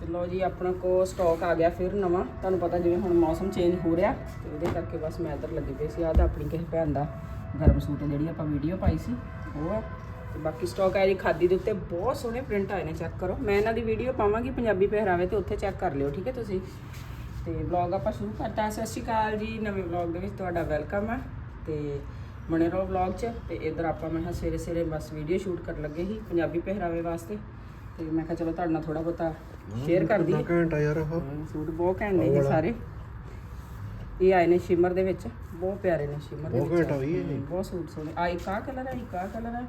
ਤੇ ਲਓ ਜੀ, ਆਪਣਾ ਕੋ ਸਟਾਕ ਆ ਗਿਆ ਫਿਰ ਨਵਾਂ। ਤੁਹਾਨੂੰ ਪਤਾ ਜਿਵੇਂ ਹੁਣ ਮੌਸਮ ਚੇਂਜ ਹੋ ਰਿਹਾ, ਤੇ ਉਹਦੇ ਕਰਕੇ ਬਸ ਮੈਂ ਇੱਧਰ ਲੱਗੀ ਪਈ ਸੀ। ਆਹ ਤਾਂ ਆਪਣੀ ਕਿਸੇ ਭੈਣ ਦਾ ਗਰਮ ਸੂਟ ਜਿਹੜੀ ਆਪਾਂ ਵੀਡੀਓ ਪਾਈ ਸੀ, ਉਹ ਆ। ਤੇ ਬਾਕੀ ਸਟਾਕ ਹੈ ਜੀ, ਖਾਦੀ ਦੇ ਉੱਤੇ ਬਹੁਤ ਸੋਹਣੇ ਪ੍ਰਿੰਟ ਆਏ ਨੇ ਚੈੱਕ ਕਰੋ। ਮੈਂ ਇਹਨਾਂ ਦੀ ਵੀਡੀਓ ਪਾਵਾਂਗੀ ਪੰਜਾਬੀ ਪਹਿਰਾਵੇ ਤੇ, ਉੱਥੇ ਚੈੱਕ ਕਰ ਲਿਓ, ਠੀਕ ਹੈ ਤੁਸੀਂ? ਤੇ ਵਲੌਗ ਆਪਾਂ ਸ਼ੁਰੂ ਕਰਤਾ। ਸਤਿ ਸ਼੍ਰੀ ਅਕਾਲ ਜੀ, ਨਵੇਂ ਵਲੌਗ ਦੇ ਵਿੱਚ ਤੁਹਾਡਾ ਵੈਲਕਮ ਹੈ ਤੇ ਬਣੇ ਰਹੋ ਵਲੌਗ 'ਚ, ਤੇ ਇੱਧਰ ਆਪਾਂ ਮੈਂ ਕਿਹਾ ਸਵੇਰੇ ਸਵੇਰੇ ਬਸ ਵੀਡੀਓ ਸ਼ੂਟ ਕਰਨ ਲੱਗੇ ਸੀ ਪੰਜਾਬੀ ਪਹਿਰਾਵੇ ਵਾਸਤੇ। ਤੇ ਮੈਂ ਕਿਹਾ ਚਲੋ ਤੁਹਾਡੇ ਨਾਲ ਥੋੜਾ ਬਹੁਤਾ ਸ਼ੇਅਰ ਕਰ ਦਈਏ ਘੰਟਾ ਯਾਰ ਉਹ। ਹਾਂ, ਸੂਟ ਬਹੁਤ ਘੈਂਟ ਨੇ ਇਹ ਸਾਰੇ। ਇਹ ਆਏ ਨੇ ਸ਼ਿਮਰ ਦੇ ਵਿੱਚ। ਬਹੁਤ ਪਿਆਰੇ ਨੇ ਸ਼ਿਮਰ ਦੇ ਬਹੁਤ ਵਿੱਚ। ਘੈਂਟ ਹੋਈ ਇਹ। ਹਮ, ਬਹੁਤ ਸੂਟ ਸੋਹਣੇ। ਆ ਇੱਕ ਆਹ ਕਲਰ ਹੈ ਇੱਕ ਆਹ ਕਲਰ ਹੈ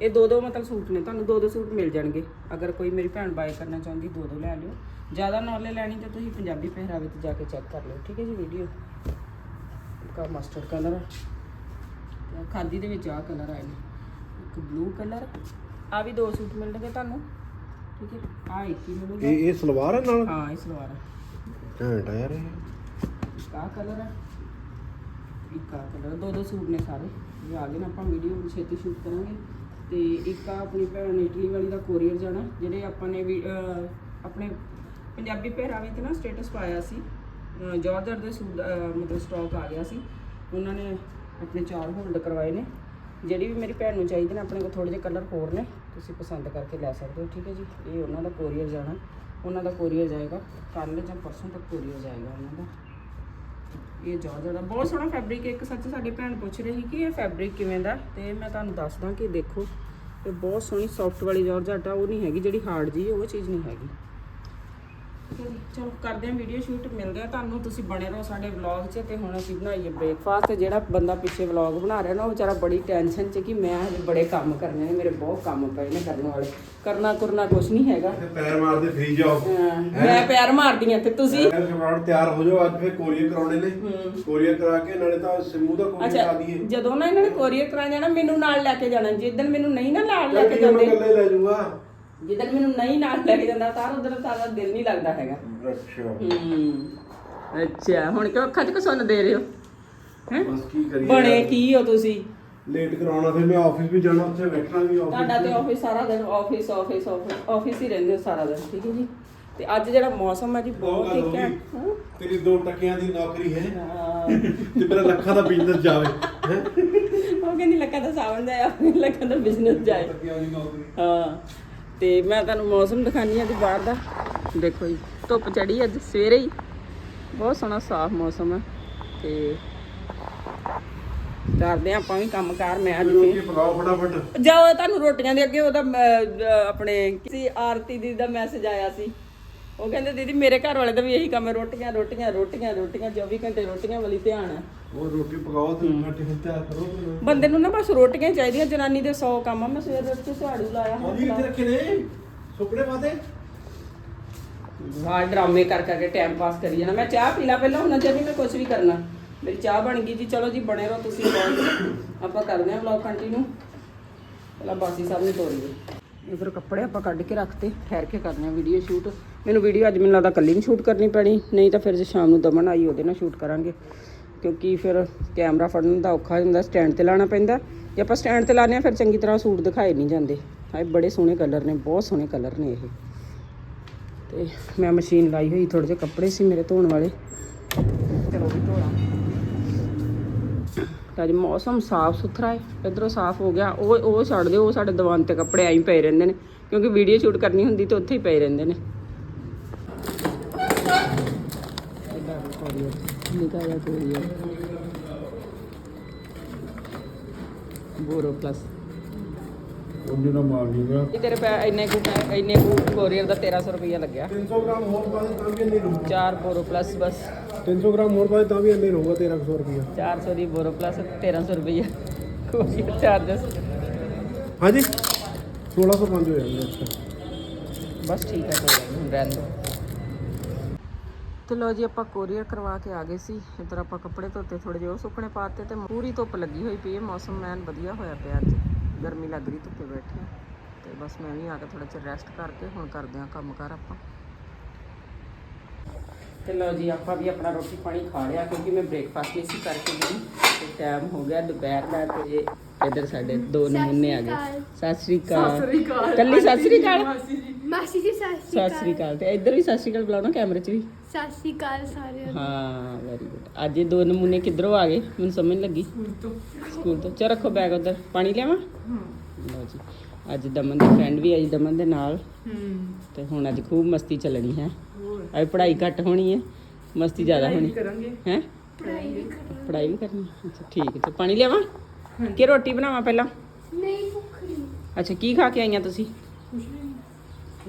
ਇਹ ਦੋ ਦੋ ਮਤਲਬ ਸੂਟ ਨੇ। ਤੁਹਾਨੂੰ ਦੋ ਦੋ ਸੂਟ ਮਿਲ ਜਾਣਗੇ। ਅਗਰ ਕੋਈ ਮੇਰੀ ਭੈਣ ਬਾਏ ਕਰਨਾ ਚਾਹੁੰਦੀ ਦੋ ਦੋ ਲੈ ਲਿਓ। ਜ਼ਿਆਦਾ ਨੌਲੇਜ ਲੈਣੀ ਤਾਂ ਤੁਸੀਂ ਪੰਜਾਬੀ ਪਹਿਰਾਵੇ ਤੇ ਜਾ ਕੇ ਚੈੱਕ ਕਰ ਲਿਓ। ਠੀਕ ਹੈ ਜੀ ਵੀਡੀਓ ਕਾ ਮਸਟਰਡ ਕਲਰ ਖਾਦੀ ਦੇ ਵਿੱਚ ਆਹ ਕਲਰ ਆਏ ਨੇ। ਇੱਕ ਬਲੂ ਕਲਰ ਆ। ਵੀ ਦੋ ਸੂਟ ਮਿਲਣਗੇ ਤੁਹਾਨੂੰ। ਠੀਕ ਹੈ। ਆ ਇੱਕ ਹੀ ਮਿਲੂਗਾ। ਇਹ ਇਹ ਸਲਵਾਰ ਹੈ ਨਾਲ? ਹਾਂ ਇਹ ਸਲਵਾਰ ਹੈ। ਘੰਟਾ ਯਾਰ ਇਹ ਕਾ ਕਲਰ ਹੈ। ਇੱਕ ਆ ਕਲਰ ਦੋ ਦੋ ਸੂਟ ਨੇ ਸਾਰੇ। ਇਹ ਆ ਗਏ ਨਾ ਆਪਾਂ ਵੀਡੀਓ ਛੇਤੀ ਸ਼ੂਟ ਕਰਾਂਗੇ। ਤੇ ਇੱਕ ਆ ਆਪਣੀ ਭੈਣ ਇਟਲੀ ਵਾਲੀ ਦਾ ਕੋਰੀਅਰ ਜਾਣਾ ਜਿਹੜੇ ਆਪਾਂ ਨੇ ਵੀ ਅਹ, ਆਪਣੇ ਪੰਜਾਬੀ ਪਹਿਰਾਵੇ ਤੇ ਨਾ ਸਟੇਟਸ ਪਾਇਆ ਸੀ। ਅਹ, ਜਾਰਜਰ ਦੇ ਸੂਟ ਅਹ, ਮਤਲਬ ਸਟਾਕ ਆ ਗਿਆ ਸੀ। ਉਹਨਾਂ ਨੇ ਆਪਣੇ ਚਾਰ ਹੋਲਡ ਕਰਵਾਏ ਨੇ। ਜਿਹੜੀ ਵੀ ਮੇਰੀ ਭੈਣ ਨੂੰ ਚਾਹੀਦੀ ਨੇ ਆਪਣੇ ਕੋਲ ਥੋੜੇ ਜਿਹੇ ਕਲਰ ਹੋਰ ਨੇ। ਤੁਸੀਂ ਪਸੰਦ ਕਰਕੇ ਲੈ ਸਕਦੇ ਹੋ, ਠੀਕ ਹੈ ਜੀ? ਇਹ ਉਹਨਾਂ ਦਾ ਕੋਰੀਅਰ ਜਾਣਾ, ਉਹਨਾਂ ਦਾ ਕੋਰੀਅਰ ਜਾਏਗਾ, ਕੱਲ੍ਹ ਜਾਂ ਪਰਸੋਂ ਤੱਕ ਕੋਰੀਅਰ ਜਾਏਗਾ ਉਹਨਾਂ ਦਾ। ਇਹ ਜਾਰਜਟ ਦਾ ਬਹੁਤ ਸੋਹਣਾ ਫੈਬਰਿਕ ਹੈ, ਇੱਕ ਸੱਚ ਸਾਡੀ ਭੈਣ ਪੁੱਛ ਰਹੀ ਕਿ ਇਹ ਫੈਬਰਿਕ ਕਿਵੇਂ ਦਾ, ਤੇ ਮੈਂ ਤੁਹਾਨੂੰ ਦੱਸਦਾ ਕਿ ਦੇਖੋ, ਇਹ ਬਹੁਤ ਸੋਹਣੀ ਸੌਫਟ ਵਾਲੀ ਜਾਰਜਟ ਆ ਉਹ ਨਹੀਂ ਹੈਗੀ ਜਿਹੜੀ ਹਾਰਡ ਜੀ, ਉਹ ਚੀਜ਼ ਨਹੀਂ ਹੈਗੀ। ਠੀਕ ਹੈ ਜੀ, ਚਲੋ ਕਰਦੇ ਹਾਂ ਵੀਡੀਓ ਸ਼ੂਟ ਮਿਲਦੇ ਆ ਤੁਹਾਨੂੰ। ਤੁਸੀਂ ਬਣੇ ਰਹੋ ਸਾਡੇ ਵਲੌਗ 'ਚ ਤੇ ਹੁਣ ਅਸੀਂ ਬਣਾਈਏ ਬ੍ਰੇਕਫਾਸਟ ਤੇ ਜਿਹੜਾ ਬੰਦਾ ਪਿੱਛੇ ਵਲੌਗ ਬਣਾ ਰਿਹਾ ਨਾ ਉਹ ਵਿਚਾਰਾ ਬੜੀ ਟੈਨਸ਼ਨ 'ਚ ਕਿ ਮੈਂ ਹਜੇ ਬੜੇ ਕੰਮ ਕਰਨੇ ਨੇ ਮੇਰੇ ਬਹੁਤ ਕੰਮ ਪਏ ਨੇ ਕਰਨ ਵਾਲੇ। ਕਰਨਾ ਕਰਨਾ ਕੁਝ ਨਹੀਂ ਹੈਗਾ। ਪੈਰ ਮਾਰਦੇ ਫਰੀ ਜਾਓ। ਹਾਂ, ਮੈਂ ਪਿਆਰ ਮਾਰਦੀ ਆ ਤੇ ਤੁਸੀਂ? ਪੈਰ ਸਮਾਰਟ ਤਿਆਰ ਹੋ ਜਾਓ ਅੱਜ ਫੇਰ ਕੋਰੀਅਰ ਕਰਾਉਣੇ ਨੇ। ਕੋਰੀਅਰ ਕਰਾ ਕੇ ਨਾਲੇ ਤਾਂ ਸਿਮੂ ਦਾ ਕੋਰੀਅਰ ਅੱਛਾ ਕਰਾ ਦਈਏ। ਜਦੋਂ ਨਾ ਇਹਨਾਂ ਨੇ ਕੋਰੀਅਰ ਕਰਾ ਜਾਣਾ ਮੈਨੂੰ ਨਾਲ ਲੈ ਕੇ ਜਾਣਾ। ਜਿੱਦਣ ਮੈਨੂੰ ਨਹੀਂ ਨਾ ਨਾਲ ਲੈ ਕੇ ਚੱਲ ਮੈਂ ਜਾਂਦੇ। ਇਕੱਲੇ ਲੈ ਜਾਊਗਾ। ਜਿੱਦਣ ਮੈਨੂੰ ਨਹੀਂ ਨਾਲ ਲੈ ਕੇ ਜਾਂਦਾ ਤਾਂ ਉਧਰ ਸਾਰਾ ਦਿਲ ਨਹੀਂ ਲੱਗਦਾ ਹੈਗਾ। ਅੱਛਾ। ਹੂੰ। ਅੱਛਾ ਹੁਣ ਕਿਉਂ ਅੱਖਾਂ 'ਚ ਕਸੁੰਨ ਦੇ ਰਹੇ ਹੋ? ਹੈ? ਬਸ ਕੀ ਕਰੀਏ? ਬਣੇ ਕੀ ਹੋ ਤੁਸੀਂ? ਲੇਟ ਕਰਾਉਣਾ ਫਿਰ ਮੈਂ ਆਫਿਸ ਵੀ ਜਾਣਾ ਉੱਥੇ ਬੈਠਣਾ ਵੀ ਤੁਹਾਡਾ ਤੇ ਆਫਿਸ ਆਫਿਸ ਸਾਰਾ ਦਿਨ ਆਫਿਸ ਆਫਿਸ ਆਫਿਸ ਹੀ ਰਹਿੰਦੇ ਹੋ ਸਾਰਾ ਦਿਨ ਠੀਕ ਹੈ ਜੀ? ਤੇ ਅੱਜ ਜਿਹੜਾ ਮੌਸਮ ਹੈ ਜੀ ਬਹੁਤ ਹੀ ਘੈਂਟ ਹਾਂ। ਤੇਰੀ ਦੋ ਟੱਕਿਆਂ ਦੀ ਨੌਕਰੀ ਹੈ। ਹਾਂ। ਤੇ ਮੇਰਾ ਲੱਖਾਂ ਦਾ ਬਿਜ਼ਨਸ ਜਾਵੇ ਹੈਂ? ਉਹ ਕਹਿੰਦੀ ਲੱਖਾਂ ਦਾ ਸਾਵਣ ਜਾਏ ਆਪਣੇ ਲੱਖਾਂ ਦਾ ਬਿਜ਼ਨਸ ਜਾਏ। ਟੱਕਿਆਂ ਦੀ ਨੌਕਰੀ। ਹਾਂ। ਤੇ ਮੈਂ ਤੁਹਾਨੂੰ ਮੌਸਮ ਦਿਖਾਨੀ ਆ ਜੀ ਬਾਹਰ ਦਾ। ਦੇਖੋ ਜੀ ਧੁੱਪ ਚੜੀ ਅੱਜ ਸਵੇਰੇ ਹੀ। ਬਹੁਤ ਸੋਹਣਾ ਸਾਫ਼ ਮੌਸਮ ਹੈ ਤੇ ਕਰਦੇ ਆਪਾਂ ਵੀ ਕੰਮ ਕਾਰ ਮੈਂ ਅੱਜ ਰੋਟੀ ਪਕਾਓ ਫਟਾਫਟ। ਜਾਓ ਤੁਹਾਨੂੰ ਰੋਟੀਆਂ ਦੇ ਅੱਗੇ ਉਹਦਾ ਅਹ, ਆਪਣੇ ਕਿਸੇ ਆਰਤੀ ਦੀ ਦਾ ਮੈਸੇਜ ਆਇਆ ਸੀ। ਉਹ ਕਹਿੰਦੇ ਦੀਦੀ ਮੇਰੇ ਘਰ ਵਾਲੇ ਦਾ ਵੀ ਇਹੀ ਕੰਮ ਹੈ ਰੋਟੀਆਂ ਰੋਟੀਆਂ ਰੋਟੀਆਂ ਰੋਟੀਆਂ 24 ਘੰਟੇ ਰੋਟੀਆਂ ਵੱਲ ਧਿਆਨ ਹੈ। ਉਹ ਰੋਟੀ ਪਕਾਓ ਤੇ ਰੋਟੀ ਫਿਰ ਤਿਆਰ ਕਰੋ ਫਿਰ। ਬੰਦੇ ਨੂੰ ਨਾ ਬਸ ਰੋਟੀਆਂ ਹੀ ਚਾਹੀਦੀਆਂ ਜਨਾਨੀ ਦੇ 100 ਕੰਮ ਆ। ਮੈਂ ਸਵੇਰ ਉੱਠ ਕੇ ਝਾੜੂ ਲਾਇਆ ਆਦੀ ਕਿੱਥੇ ਰੱਖੇ ਨੇ। ਸੁਪੜੇ ਪਾਤੇ ਵਾਹ ਡਰਾਮੇ ਕਰ ਕਰਕੇ ਟਾਈਮ ਪਾਸ ਕਰੀ ਜਾਣਾ। ਮੈਂ ਚਾਹ ਪੀ ਲਾ ਪਹਿਲਾਂ ਹੁਣ ਜਦ ਵੀ ਮੈਂ ਕੁਝ ਵੀ ਕਰਨਾ। ਮੇਰੀ ਚਾਹ ਬਣ ਗਈ ਜੀ। ਚਲੋ ਜੀ ਬਣੇ ਰਹੋ ਤੁਸੀਂ vlog ਆਪਾਂ ਕਰਦੇ ਹਾਂ ਵਲੌਗ ਕੰਟੀਨਿਊ ਪਹਿਲਾਂ ਬਾਸੀ ਸਾਹਿਬ ਨੂੰ ਤੋਰੀਏ। ਇਧਰ ਕੱਪੜੇ ਆਪਾਂ ਕੱਢ ਕੇ ਰੱਖਤੇ ਠਹਿਰ ਕੇ ਕਰਨੇ ਆ ਵੀਡੀਓ ਸ਼ੂਟ ਮੈਨੂੰ ਵੀਡੀਓ ਅੱਜ ਮੈਨੂੰ ਲੱਗਦਾ ਕੱਲੀ ਨਹੀਂ ਸ਼ੂਟ ਕਰਨੀ ਪੈਣੀ। ਨਹੀਂ ਤਾਂ ਫਿਰ ਜੇ ਸ਼ਾਮ ਨੂੰ ਦਮਨ ਆਈ ਉਹਦੇ ਨਾਲ ਸ਼ੂਟ ਕਰਾਂਗੇ। ਕਿਉਂਕਿ ਫਿਰ ਕੈਮਰਾ ਫੜਨ ਦਾ ਔਖਾ ਹੋ ਜਾਂਦਾ ਸਟੈਂਡ ਤੇ ਲਾਣਾ ਪੈਂਦਾ। ਜੇ ਆਪਾਂ ਸਟੈਂਡ ਤੇ ਲਾਉਂਦੇ ਆ ਫਿਰ ਚੰਗੀ ਤਰ੍ਹਾਂ ਸੂਟ ਦਿਖਾਏ ਨਹੀਂ ਜਾਂਦੇ। ਹਾਏ, ਬੜੇ ਸੋਹਣੇ ਕਲਰ ਨੇ, ਬਹੁਤ ਸੋਹਣੇ ਕਲਰ ਨੇ ਇਹ। ਤੇ ਮੈਂ ਮਸ਼ੀਨ ਲਾਈ ਹੋਈ ਥੋੜੇ ਜਿਹੇ ਕੱਪੜੇ ਸੀ ਮੇਰੇ ਧੋਣ ਵਾਲੇ। ਚਲੋ ਵੀ ਧੋਣਾ ਤਾਂ ਅੱਜ ਮੌਸਮ ਸਾਫ਼ ਸੁਥਰਾ ਹੈ, ਇਧਰੋਂ ਸਾਫ਼ ਹੋ ਗਿਆ। ਉਹ ਉਹ ਛੱਡ ਦਿਓ, ਉਹ ਸਾਡੇ ਦੀਵਾਨ ਤੇ ਕੱਪੜੇ ਆਈ ਪਏ ਰਹਿੰਦੇ ਨੇ। ਕਿਉਂਕਿ ਵੀਡੀਓ ਸ਼ੂਟ ਕਰਨੀ ਹੁੰਦੀ ਤਾਂ ਉੱਥੇ ਹੀ ਪਏ ਰਹਿੰਦੇ ਨੇ। ਨਿਕਾ ਜਾ ਕੋਈ ਬੋਰੋ ਪਲੱਸ। ਉਹਦੇ ਨਾਲ ਮਾਰ ਲੂਗਾ ਇਹ ਤੇਰੇ ਪੈ ਇੰਨੇ ਕੁ ਪੈ- ਇੰਨੇ ਕੁ ਕੋਰੀਅਰ ਦਾ 1300 ਰੁਪਇਆ ਲੱਗਿਆ। 300 ਗ੍ਰਾਮ ਹੋਰ ਪਾ ਦੇ ਤਾਂ ਵੀ ਇੰਨੇ ਰਹੂਗਾ। ਚਾਰ ਬੋਰੋ ਪਲੱਸ ਬਸ। 300 ਗ੍ਰਾਮ ਹੋਰ ਪਾ ਦੇ ਤਾਂ ਵੀ ਇੰਨੇ ਰਹੂਗਾ 1300 ਰੁਪਇਆ 400 ਦੀ ਬੋਰੋ ਪਲੱਸ 1300 ਰੁਪਇਆ ਕੋਰੀਅਰ ਚਾਰਜਸ ਹਾਂਜੀ। 1605 ਹੋ ਜਾਂਦਾ ਅੱਛਾ ਬਸ ਠੀਕ ਹੈ ਕੋਈ ਗੱਲ ਨਹੀਂ ਰਹਿਣ ਦਿਓ ਤੇ ਲੋ ਜੀ ਆਪਾਂ ਕੋਰੀਅਰ ਕਰਵਾ ਕੇ ਆ ਗਏ ਸੀ। ਇੱਧਰ ਆਪਾਂ ਕੱਪੜੇ ਧੋਤੇ ਥੋੜੇ ਜਿਹੇ ਸੁੱਕਣੇ ਪਾਤੇ ਤੇ ਪੂਰੀ ਧੁੱਪ ਲੱਗੀ ਹੋਈ ਪਈ ਹੈ। ਮੌਸਮ ਐਨ ਵਧੀਆ ਹੋਇਆ ਪਿਆ ਅੱਜ। ਗਰਮੀ ਲੱਗ ਰਹੀ ਧੁੱਪੇ ਬੈਠੇ। ਤੇ ਬਸ ਮੈਂ ਵੀ ਆ ਕੇ ਥੋੜਾ ਚਿਰ ਰੈਸਟ ਕਰਕੇ ਹੁਣ ਕਰਦੇ ਹਾਂ ਕੰਮ ਕਾਰ ਆਪਾਂ। ਤੇ ਲੋ ਜੀ ਆਪਾਂ ਵੀ ਆਪਣਾ ਰੋਟੀ ਪਾਣੀ ਖਾ ਲਿਆ ਕਿਉਂਕਿ ਮੈਂ ਬ੍ਰੇਕਫਾਸਟ ਨਹੀਂ ਸੀ ਕਰਕੇ ਗਈ। ਤੇ ਟਾਈਮ ਹੋ ਗਿਆ ਦੁਪਹਿਰ ਦਾ ਤੇ ਇੱਧਰ ਸਾਡੇ ਦੋ ਨਮੂਨੇ ਆ ਗਏ। ਸਤਿ ਸ੍ਰੀ ਅਕਾਲ। ਕੱਲੀ ਸਤਿ ਸ੍ਰੀ ਅਕਾਲ? ਮਾਸੀ ਜੀ ਸਤਿ ਸ਼੍ਰੀ ਸਤਿ ਅਕਾਲ ਸ੍ਰੀ ਅਕਾਲ। ਤੇ ਇੱਧਰ ਵੀ ਸਤਿ ਸ੍ਰੀ ਅਕਾਲ ਬੁਲਾਉਣਾ ਕੈਮਰੇ 'ਚ ਵੀ। ਸਤਿ ਸ਼੍ਰੀ ਅਕਾਲ ਸਾਰਿਆਂ ਨੂੰ। ਹਾਂ ਵੈਰੀ ਗੁੱਡ ਅੱਜ ਇਹ ਦੋ ਨਮੂਨੇ ਕਿੱਧਰੋਂ ਆ ਗਏ? ਮੈਨੂੰ ਸਮਝ ਨੀ ਲੱਗੀ। ਸਕੂਲ ਤੋਂ। ਚਲ ਰੱਖੋ ਬੈਗ ਉਧਰ। ਪਾਣੀ ਲਿਆਵਾਂ? ਲਓ ਜੀ। ਅੱਜ ਦਮਨ ਦੀ ਫਰੈਂਡ ਵੀ ਆਈ ਦਮਨ ਦੇ ਨਾਲ। ਤੇ ਹੁਣ ਅੱਜ ਖੂਬ ਮਸਤੀ ਚੱਲਣੀ ਹੈ। ਅੱਜ ਪੜ੍ਹਾਈ ਘੱਟ ਹੋਣੀ ਹੈ। ਮਸਤੀ ਜ਼ਿਆਦਾ ਹੋਣੀ। ਕਰਾਂਗੇ। ਹੈ? ਪੜ੍ਹਾਈ ਵੀ ਕਰਨੀ ਪੜ੍ਹਾਈ ਵੀ ਕਰਨੀ। ਹੈ? ਅੱਛਾ ਠੀਕ ਹੈ। ਤੇ ਪਾਣੀ ਲਿਆਵਾਂ? ਕਿ ਰੋਟੀ ਬਣਾਵਾਂ ਪਹਿਲਾਂ? ਨਹੀਂ ਭੁੱਖ ਨਹੀਂ ਅੱਛਾ ਕੀ ਖਾ ਕੇ ਆਈਆਂ ਤੁਸੀਂ?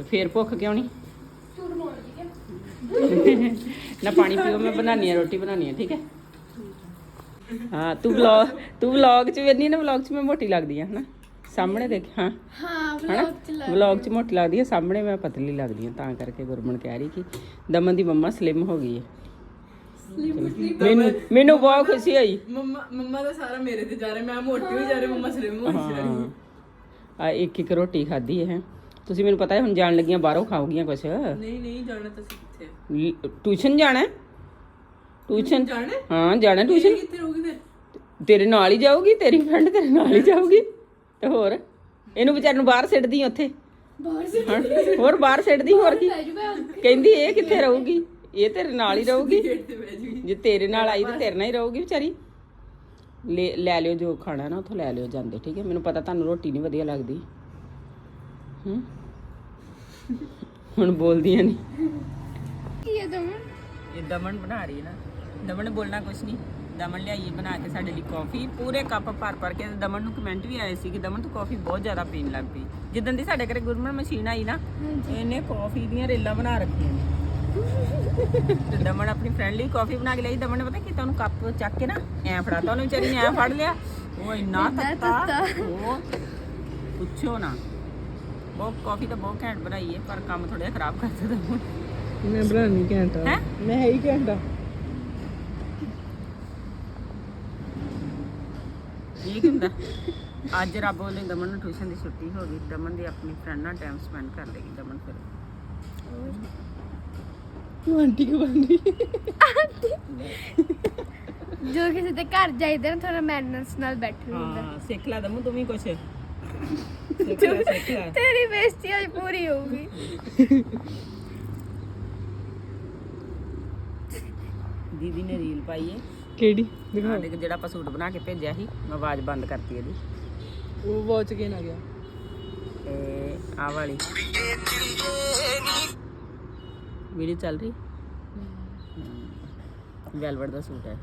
ਫੇਰ ਭੁੱਖ ਕਿਉਂ ਨਹੀਂ ਝੂਠ ਹੈ। ਨਾ ਪਾਣੀ ਪੀਓ ਮੈਂ ਬਣਾਉਣੀ ਆ ਰੋਟੀ ਬਣਾਉਣੀ ਆ ਠੀਕ ਹੈ? ਹਾਂ ਤੂੰ ਵਲੌਗ ਤੂੰ ਵਲੌਗ ਚ ਵੇਖਨੀ ਨਾ ਵਲੌਗ ਚ ਮੈਂ ਮੋਟੀ ਲੱਗਦੀ ਆ ਹਨਾ? ਸਾਹਮਣੇ ਦੇਖ ਹਾਂ? ਹਾਂ ਵਲੌਗ ਚ ਲੱਗ ਵਲੌਗ ਚ ਮੋਟੀ ਲੱਗਦੀ ਆ ਸਾਹਮਣੇ ਮੈਂ ਪਤਲੀ ਲੱਗਦੀ ਆ ਤਾਂ ਕਰਕੇ ਗੁਰਮਨ ਕਹਿ ਰਹੀ ਕਿ ਦਮਨ ਦੀ ਮੰਮਾ ਸਲਿਮ ਹੋ ਗਈ ਹੈ ਮੈਨੂੰ ਮੈਨੂੰ ਬਹੁਤ ਖੁਸ਼ੀ ਹੋਈ। ਮੰਮਾ ਮੰਮਾ ਦਾ ਸਾਰਾ ਮੇਰੇ ਤੇ ਜਾ ਰਿਹਾ ਮੈਂ ਮੋਟੀ ਹੋਈ ਜਾ ਰਹੀ ਮੰਮਾ ਸਲਿਮ ਹੋਈ ਜਾ ਰਹੀ। ਹਾਂ ਆ ਇੱਕ ਇੱਕ ਰੋਟੀ ਖਾਧੀ ਹੈ? ਤੁਸੀਂ ਮੈਨੂੰ ਪਤਾ ਹੈ ਹੁਣ ਜਾਣ ਲੱਗੀਆਂ ਬਾਹਰੋਂ ਖਾਓਗੀਆਂ ਕੁਛ। ਨਹੀਂ ਨਹੀਂ ਜਾਣਾ ਤੁਸੀਂ ਕਿੱਥੇ ਟਿਊਸ਼ਨ ਜਾਣਾ ਹੈ? ਟਿਊਸ਼ਨ? ਜਾਣਾ ਹੈ? ਹਾਂ ਜਾਣਾ ਟਿਊਸ਼ਨ? ਕਿੱਥੇ ਰਹੋਗੇ ਫਿਰ? ਤੇਰੇ ਨਾਲ ਹੀ ਜਾਊਗੀ ਤੇਰੀ ਫਰੈਂਡ ਤੇਰੇ ਨਾਲ ਹੀ ਜਾਊਗੀ। ਤੇ ਹੋਰ? ਇਹਨੂੰ ਵਿਚਾਰ ਨੂੰ ਬਾਹਰ ਸਿੱਟਦੀ ਉੱਥੇ। ਬਾਹਰ ਸੇ ਹਾਂ, ਹੋਰ ਬਾਹਰ ਸਿੱਟਦੀ ਹੋਰ ਕੀ? ਜੂਗਾ ਕਹਿੰਦੀ ਇਹ ਕਿੱਥੇ ਰਹੂਗੀ? ਇਹ ਤੇਰੇ ਨਾਲ ਹੀ ਰਹੂਗੀ। ਗੇਟ ਤੇ ਬਹਿ ਜੂਗੀ। ਜੇ ਤੇਰੇ ਨਾਲ ਆਈ ਤੇ ਤੇਰੇ ਨਾਲ ਹੀ ਰਹੂਗੀ ਵਿਚਾਰੀ। ਲੈ ਲੈ ਲਿਓ ਜੋ ਖਾਣਾ ਨਾ ਉੱਥੋਂ ਲੈ ਲਿਓ ਜਾਂਦੇ ਠੀਕ ਹੈ? ਮੈਨੂੰ ਪਤਾ ਤੁਹਾਨੂੰ ਰੋਟੀ ਨਹੀਂ ਵਧੀਆ ਲੱਗਦੀ। ਹੂੰ? ਹੁਣ ਬੋਲਦੀਆਂ ਨਹੀਂ ਕੀ ਹੈ ਦਮਨ? ਇਹ ਦਮਨ ਬਣਾ ਰਹੀ ਹੈ ਨਾ। ਦਮਨ ਨੇ ਬੋਲਣਾ ਕੁਛ ਨਹੀਂ ਦਮਨ ਲਿਆਈ ਹੈ ਬਣਾ ਕੇ ਸਾਡੇ ਲਈ ਕਾਫੀ ਪੂਰੇ ਕੱਪ ਭਰ ਭਰ ਕੇ ਦਮਨ ਨੂੰ ਕਮੈਂਟ ਵੀ ਆਏ ਸੀ ਕਿ ਦਮਨ ਤੂੰ ਕਾਫੀ ਬਹੁਤ ਜ਼ਿਆਦਾ ਪੀਣ ਲੱਗ ਪਈ। ਜਿੱਦਣ ਦੀ ਸਾਡੇ ਘਰੇ ਗੁਰਮਨ ਮਸ਼ੀਨ ਆਈ ਨਾ ਇਹਨੇ ਕਾਫੀ ਦੀਆਂ ਰੇਲਾਂ ਬਣਾ ਰੱਖੀਆਂ ਨੇ। ਤੇ ਦਮਨ ਆਪਣੀ ਫਰੈਂਡ ਲਈ ਕਾਫੀ ਬਣਾ ਕੇ ਲਈ ਦਮਨ ਨੇ ਪਤਾ ਕੀ ਉਹਨੂੰ ਕੱਪ ਚੱਕ ਕੇ ਨਾ ਐ ਫੜਾਤਾ। ਉਹਨੇ ਵਿਚਾਰੀ ਨੇ ਐ ਫੜ ਲਿਆ। ਉਹ ਇੰਨਾ ਤੱਤਾ। ਉਹ ਪੁੱਛੋ ਨਾ। ਬਹੁਤ ਕਾਫੀ ਤਾਂ ਬਹੁਤ ਘੈਂਟ ਬਣਾਈ ਹੈ ਪਰ ਕੰਮ ਥੋੜਾ ਜਿਹਾ ਖਰਾਬ ਕਰ ਦਿੱਤਾ ਮੈਂ ਬਣਾਣੀ ਘੰਟਾ ਹੈਂ? ਮੈਂ ਹੈ ਹੀ ਘੰਟਾ ਇਹ ਕੀ ਹੁੰਦਾ? ਅੱਜ ਰੱਬ ਵੱਲੋਂ ਦਮਨ ਨੂੰ ਟਿਊਸ਼ਨ ਦੀ ਛੁੱਟੀ ਹੋ ਗਈ ਦਮਨ ਦੀ ਆਪਣੀ ਫਰੈਂਡ ਨਾਲ ਟਾਈਮ ਸਪੈਂਡ ਕਰ ਲੇਗੀ ਦਮਨ ਫਿਰ। ਤੂੰ ਆਂਟੀ ਕੋ ਰਹੀ ਜੋ ਕਿਸੇ ਦੇ ਘਰ ਜਾਈਦਾ ਨਾ ਥੋੜਾ ਮੈਨਰਸ ਨਾਲ ਬੈਠਣਾ ਹੁੰਦਾ। ਹਾਂ ਸਿੱਖ ਲੈ ਦਮਨ ਤੂੰ ਵੀ ਕੁਛ। ਤੇਰੀ ਬੇਇੱਜ਼ਤੀ ਅੱਜ ਪੂਰੀ ਹੋਊਗੀ। ਦੀਦੀ ਨੇ ਰੀਲ ਪਾਈ ਹੈ ਕਿਹੜੀ? ਦੇਖ। ਜਿਹੜਾ ਆਪਾਂ ਸੂਟ ਬਣਾ ਕੇ ਭੇਜਿਆ ਸੀ ਮੈਂ ਆਵਾਜ਼ ਬੰਦ ਕਰਤੀ ਇਹਦੀ। ਉਹ ਵਾਚ ਕੇ ਨਾ ਗਿਆ। ਤੇ ਆਹ ਵਾਲੀ। ਵੀਡੀਓ ਚੱਲ ਰਹੀ? ਵੈਲਵਟ ਦਾ ਸੂਟ ਹੈ ਇਹ।